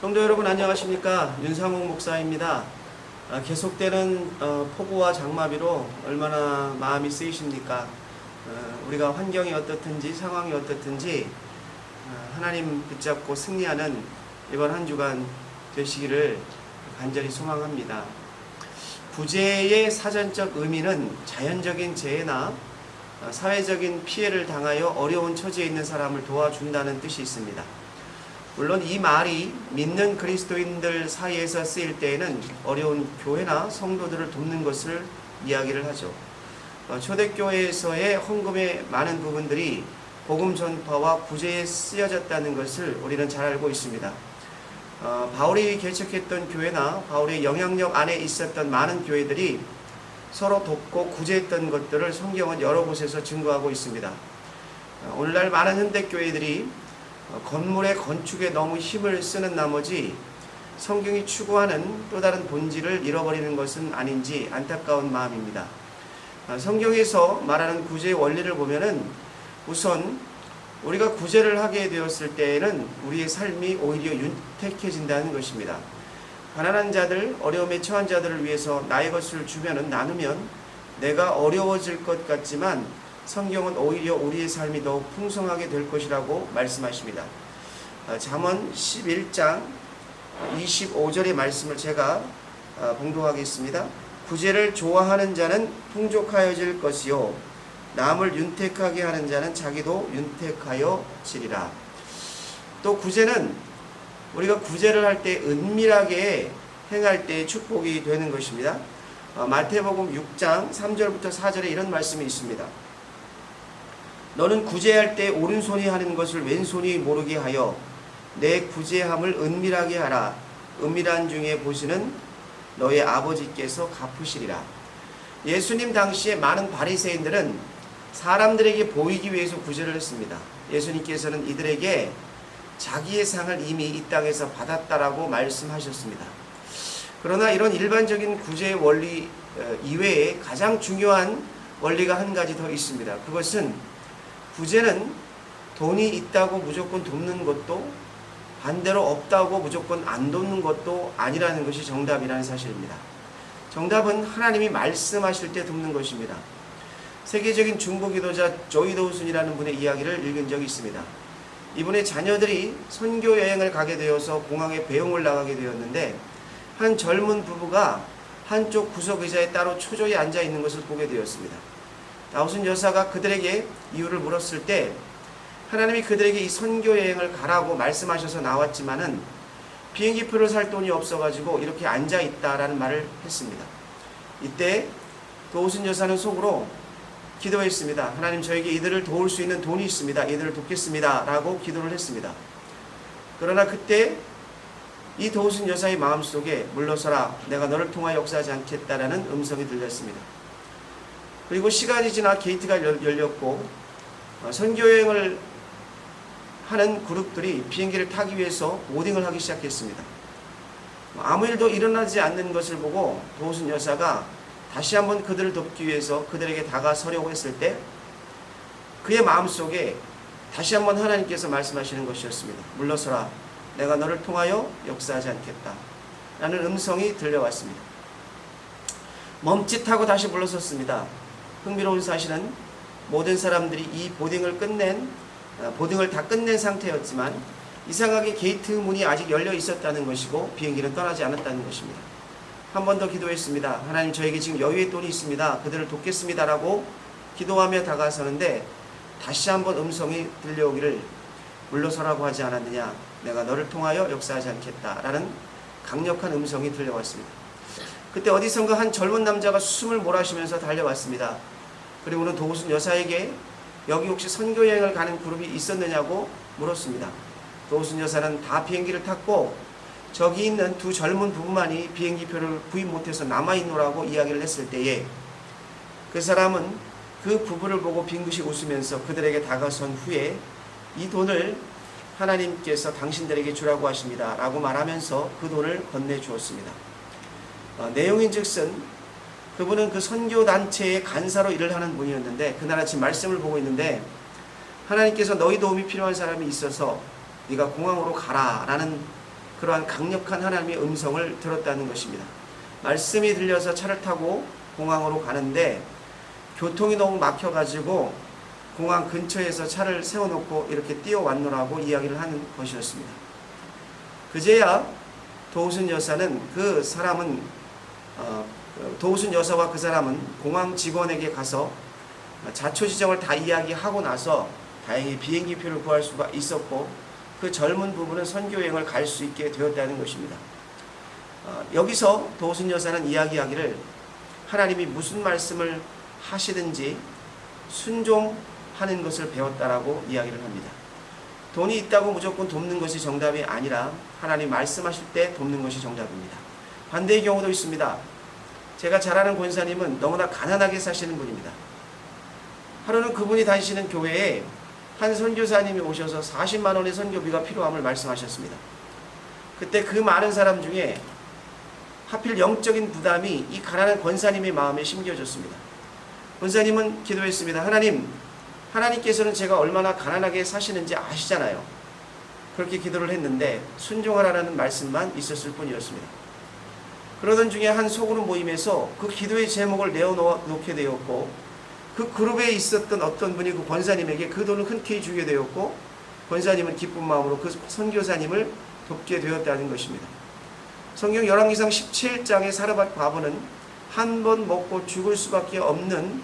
성도 여러분 안녕하십니까 윤상홍 목사입니다. 아, 계속되는 어, 폭우와 장마비로 얼마나 마음이 쓰이십니까? 어, 우리가 환경이 어떻든지 상황이 어떻든지 어, 하나님 붙잡고 승리하는 이번 한 주간 되시기를 간절히 소망합니다. 구제의 사전적 의미는 자연적인 재해나 어, 사회적인 피해를 당하여 어려운 처지에 있는 사람을 도와준다는 뜻이 있습니다. 물론 이 말이 믿는 그리스도인들 사이에서 쓰일 때에는 어려운 교회나 성도들을 돕는 것을 이야기를 하죠. 어, 초대교회에서의 헌금의 많은 부분들이 복음 전파와 구제에 쓰여졌다는 것을 우리는 잘 알고 있습니다. 어, 바울이 개척했던 교회나 바울의 영향력 안에 있었던 많은 교회들이 서로 돕고 구제했던 것들을 성경은 여러 곳에서 증거하고 있습니다. 어, 오늘날 많은 현대 교회들이 어, 건물의 건축에 너무 힘을 쓰는 나머지 성경이 추구하는 또 다른 본질을 잃어버리는 것은 아닌지 안타까운 마음입니다. 아, 성경에서 말하는 구제의 원리를 보면은 우선 우리가 구제를 하게 되었을 때에는 우리의 삶이 오히려 윤택해진다는 것입니다. 가난한 자들, 어려움에 처한 자들을 위해서 나의 것을 주면은 나누면 내가 어려워질 것 같지만 성경은 오히려 우리의 삶이 더욱 풍성하게 될 것이라고 말씀하십니다. 어, 잠언 11장 25절의 말씀을 제가 어, 봉독하겠습니다. 구제를 좋아하는 자는 풍족하여질 것이요 남을 윤택하게 하는 자는 자기도 윤택하여지리라. 또 구제는 우리가 구제를 할 때 은밀하게 행할 때 축복이 되는 것입니다. 어, 마태복음 6장 3절부터 4절에 이런 말씀이 있습니다. 너는 구제할 때 오른손이 하는 것을 왼손이 모르게 하여 내 구제함을 은밀하게 하라. 은밀한 중에 보시는 너의 아버지께서 갚으시리라. 예수님 당시에 많은 바리새인들은 사람들에게 보이기 위해서 구제를 했습니다. 예수님께서는 이들에게 자기의 상을 이미 이 땅에서 받았다라고 말씀하셨습니다. 그러나 이런 일반적인 구제의 원리 어, 이외에 가장 중요한 원리가 한 가지 더 있습니다. 그것은 구제는 돈이 있다고 무조건 돕는 것도 반대로 없다고 무조건 안 돕는 것도 아니라는 것이 정답이라는 사실입니다. 정답은 하나님이 말씀하실 때 돕는 것입니다. 세계적인 중보 기도자 조이 도우슨이라는 분의 이야기를 읽은 적이 있습니다. 이분의 자녀들이 선교 여행을 가게 되어서 공항에 배웅을 나가게 되었는데 한 젊은 부부가 한쪽 구석 의자에 따로 초조히 앉아 있는 것을 보게 되었습니다. 다우슨 여사가 그들에게 이유를 물었을 때 하나님이 그들에게 이 선교 여행을 가라고 말씀하셔서 나왔지만은 비행기 표를 살 돈이 없어가지고 이렇게 앉아 있다라는 말을 했습니다. 이때 도우슨 여사는 속으로 기도했습니다. 하나님 저에게 이들을 도울 수 있는 돈이 있습니다. 이들을 돕겠습니다. 라고 기도를 했습니다. 그러나 그때 이 도우슨 여사의 마음속에 물러서라 내가 너를 통하여 역사하지 않겠다라는 음성이 들렸습니다. 그리고 시간이 지나 게이트가 열- 열렸고 어, 선교여행을 하는 그룹들이 비행기를 타기 위해서 보딩을 하기 시작했습니다. 뭐 아무 일도 일어나지 않는 것을 보고 도우슨 여사가 다시 한번 그들을 돕기 위해서 그들에게 다가서려고 했을 때 그의 마음속에 다시 한번 하나님께서 말씀하시는 것이었습니다. 물러서라. 내가 너를 통하여 역사하지 않겠다. 라는 음성이 들려왔습니다. 멈칫하고 다시 물러섰습니다. 흥미로운 사실은 모든 사람들이 이 보딩을 끝낸 어, 보딩을 다 끝낸 상태였지만 이상하게 게이트 문이 아직 열려 있었다는 것이고 비행기는 떠나지 않았다는 것입니다. 한 번 더 기도했습니다. 하나님 저에게 지금 여유의 돈이 있습니다. 그들을 돕겠습니다라고 기도하며 다가서는데 다시 한번 음성이 들려오기를 물러서라고 하지 않았느냐 내가 너를 통하여 역사하지 않겠다라는 강력한 음성이 들려왔습니다. 그때 어디선가 한 젊은 남자가 숨을 몰아쉬면서 달려왔습니다. 그리고는 도우슨 여사에게 여기 혹시 선교 여행을 가는 그룹이 있었느냐고 물었습니다. 도우슨 여사는 다 비행기를 탔고 저기 있는 두 젊은 부부만이 비행기표를 구입 못해서 남아있노라고 이야기를 했을 때에 그 사람은 그 부부를 보고 빙긋이 웃으면서 그들에게 다가선 후에 이 돈을 하나님께서 당신들에게 주라고 하십니다. 라고 말하면서 그 돈을 건네주었습니다. 어, 내용인 즉슨 그분은 그 선교 단체의 간사로 일을 하는 분이었는데 그날 아침 말씀을 보고 있는데 하나님께서 너희 도움이 필요한 사람이 있어서 네가 공항으로 가라 라는 그러한 강력한 하나님의 음성을 들었다는 것입니다. 말씀이 들려서 차를 타고 공항으로 가는데 교통이 너무 막혀가지고 공항 근처에서 차를 세워놓고 이렇게 뛰어왔노라고 이야기를 하는 것이었습니다. 그제야 도우순 여사는 그 사람은 도우순 여사와 그 사람은 공항 직원에게 가서 자초지정을 다 이야기하고 나서 다행히 비행기표를 구할 수가 있었고 그 젊은 부부는 선교여행을 갈 수 있게 되었다는 것입니다. 어, 여기서 도우순 여사는 이야기하기를 하나님이 무슨 말씀을 하시든지 순종하는 것을 배웠다라고 이야기를 합니다. 돈이 있다고 무조건 돕는 것이 정답이 아니라 하나님 말씀하실 때 돕는 것이 정답입니다. 반대의 경우도 있습니다. 제가 잘 아는 권사님은 너무나 가난하게 사시는 분입니다. 하루는 그분이 다니시는 교회에 한 선교사님이 오셔서 40만 원의 선교비가 필요함을 말씀하셨습니다. 그때 그 많은 사람 중에 하필 영적인 부담이 이 가난한 권사님의 마음에 심겨졌습니다. 권사님은 기도했습니다. 하나님, 하나님께서는 제가 얼마나 가난하게 사시는지 아시잖아요. 그렇게 기도를 했는데 순종하라는 말씀만 있었을 뿐이었습니다. 그러던 중에 한 소그룹 모임에서 그 기도의 제목을 내어놓게 되었고 그 그룹에 있었던 어떤 분이 그 권사님에게 그 돈을 흔쾌히 주게 되었고 권사님은 기쁜 마음으로 그 선교사님을 돕게 되었다는 것입니다. 성경 열왕기상 17장의 사르밧 과부는 한 번 먹고 죽을 수밖에 없는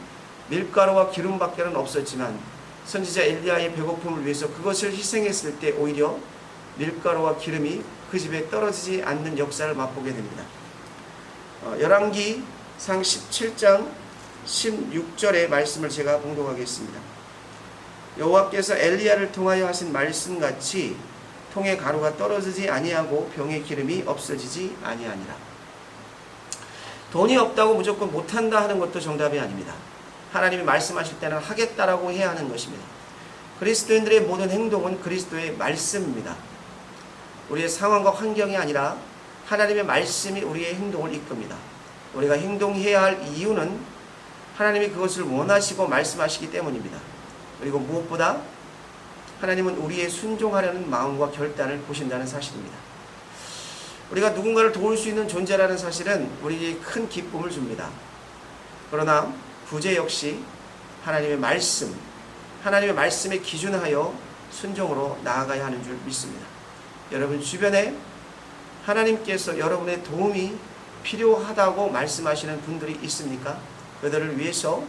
밀가루와 기름밖에는 없었지만 선지자 엘리야의 배고픔을 위해서 그것을 희생했을 때 오히려 밀가루와 기름이 그 집에 떨어지지 않는 역사를 맛보게 됩니다. 어, 열왕기 상 17장 16절의 말씀을 제가 봉독하겠습니다. 여호와께서 엘리야를 통하여 하신 말씀 같이 통의 가루가 떨어지지 아니하고 병의 기름이 없어지지 아니하니라. 돈이 없다고 무조건 못한다 하는 것도 정답이 아닙니다. 하나님이 말씀하실 때는 하겠다라고 해야 하는 것입니다. 그리스도인들의 모든 행동은 그리스도의 말씀입니다. 우리의 상황과 환경이 아니라 하나님의 말씀이 우리의 행동을 이끕니다. 우리가 행동해야 할 이유는 하나님이 그것을 원하시고 말씀하시기 때문입니다. 그리고 무엇보다 하나님은 우리의 순종하려는 마음과 결단을 보신다는 사실입니다. 우리가 누군가를 도울 수 있는 존재라는 사실은 우리에게 큰 기쁨을 줍니다. 그러나 부재 역시 하나님의 말씀, 하나님의 말씀에 기준하여 순종으로 나아가야 하는 줄 믿습니다. 여러분 주변에 하나님께서 여러분의 도움이 필요하다고 말씀하시는 분들이 있습니까? 그들을 위해서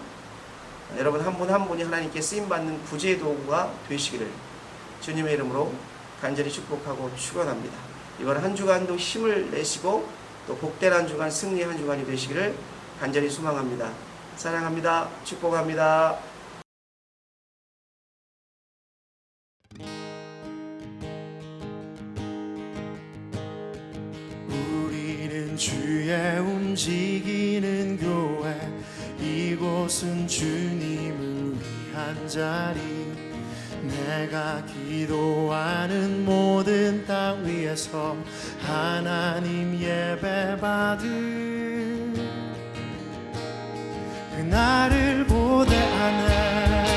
여러분 한 분한 분이 하나님께 쓰임 받는 구제의 도구가 되시기를 주님의 이름으로 간절히 축복하고 축원합니다. 이번 한 주간도 힘을 내시고 또 복된 한 주간 승리 한 주간이 되시기를 간절히 소망합니다. 사랑합니다. 축복합니다. 주의 움직이는 교회 이곳은 주님을 위한 자리. 내가 기도하는 모든 땅 위에서 하나님 예배 받을 그날을 고대하네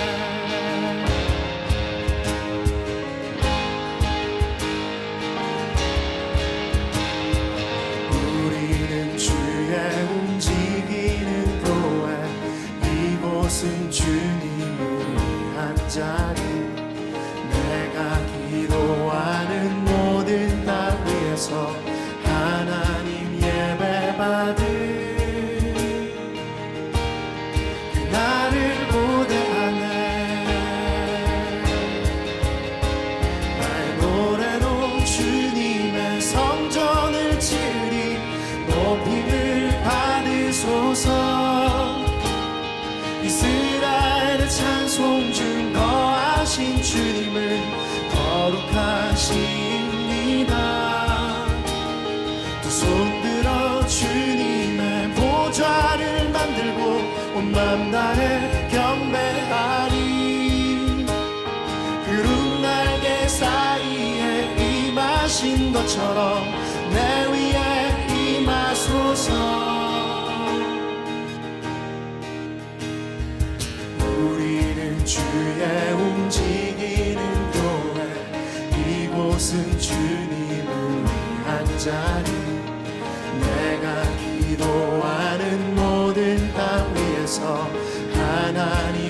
주님을 거룩하십니다. 두 손 들어 주님의 보좌를 만들고 온 맘 다해 경배하리. 구름 날개 사이에 임하신 것처럼 내 하나님